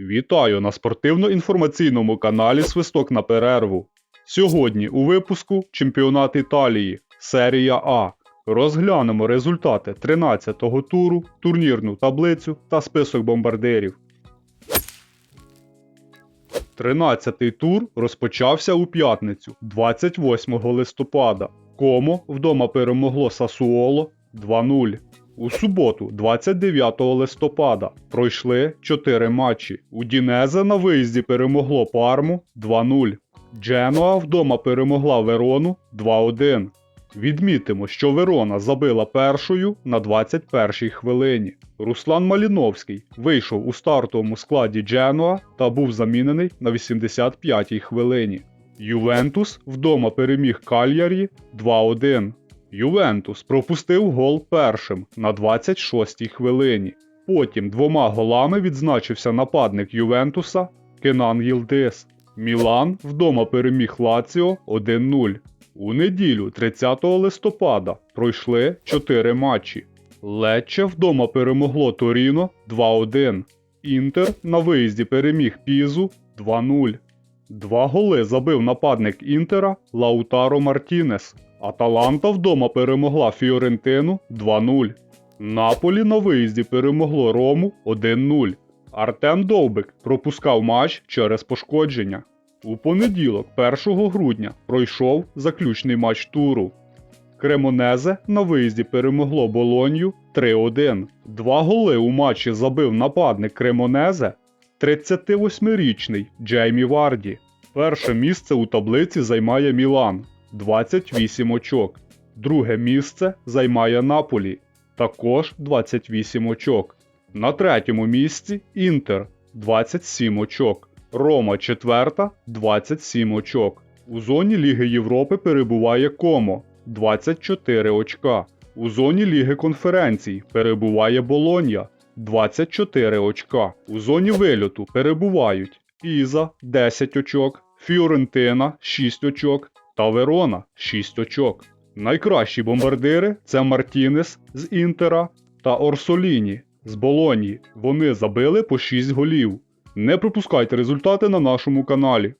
Вітаю на спортивно-інформаційному каналі Свисток на перерву. Сьогодні у випуску Чемпіонат Італії, серія А. Розглянемо результати 13-го туру, турнірну таблицю та список бомбардирів. 13-й тур розпочався у п'ятницю, 28 листопада. Комо вдома перемогло Сасуоло 2-0. У суботу, 29 листопада, пройшли 4 матчі. Удінезе на виїзді перемогло Парму 2-0. Дженуа вдома перемогла Верону 2-1. Відмітимо, що Верона забила першою на 21-й хвилині. Руслан Маліновський вийшов у стартовому складі Дженуа та був замінений на 85-й хвилині. Ювентус вдома переміг Кальярі 2-1. Ювентус пропустив гол першим на 26-й хвилині. Потім двома голами відзначився нападник Ювентуса Кенан Гілдис. Мілан вдома переміг Лаціо 1-0. У неділю 30 листопада пройшли 4 матчі. Лечче вдома перемогло Торіно 2-1. Інтер на виїзді переміг Пізу 2-0. Два голи забив нападник Інтера Лаутаро Мартінес. Аталанта вдома перемогла Фіорентину 2-0. Наполі на виїзді перемогло Рому 1-0. Артем Довбик пропускав матч через пошкодження. У понеділок, 1 грудня, пройшов заключний матч туру. Кремонезе на виїзді перемогло Болонью 3-1. Два голи у матчі забив нападник Кремонезе 38-річний Джеймі Варді. Перше місце у таблиці займає Мілан 28 очок. Друге місце займає Наполі також 28 очок. На третьому місці Інтер 27 очок. Рома четверта 27 очок. У зоні Ліги Європи перебуває Комо 24 очка. У зоні Ліги конференцій перебуває Болонья 24 очка. У зоні вильоту перебувають Піза 10 очок, Фіорентина 6 очок та Верона 6 очок. Найкращі бомбардири це Мартінес з Інтера та Орсоліні з Болонії. Вони забили по 6 голів. Не пропускайте результати на нашому каналі.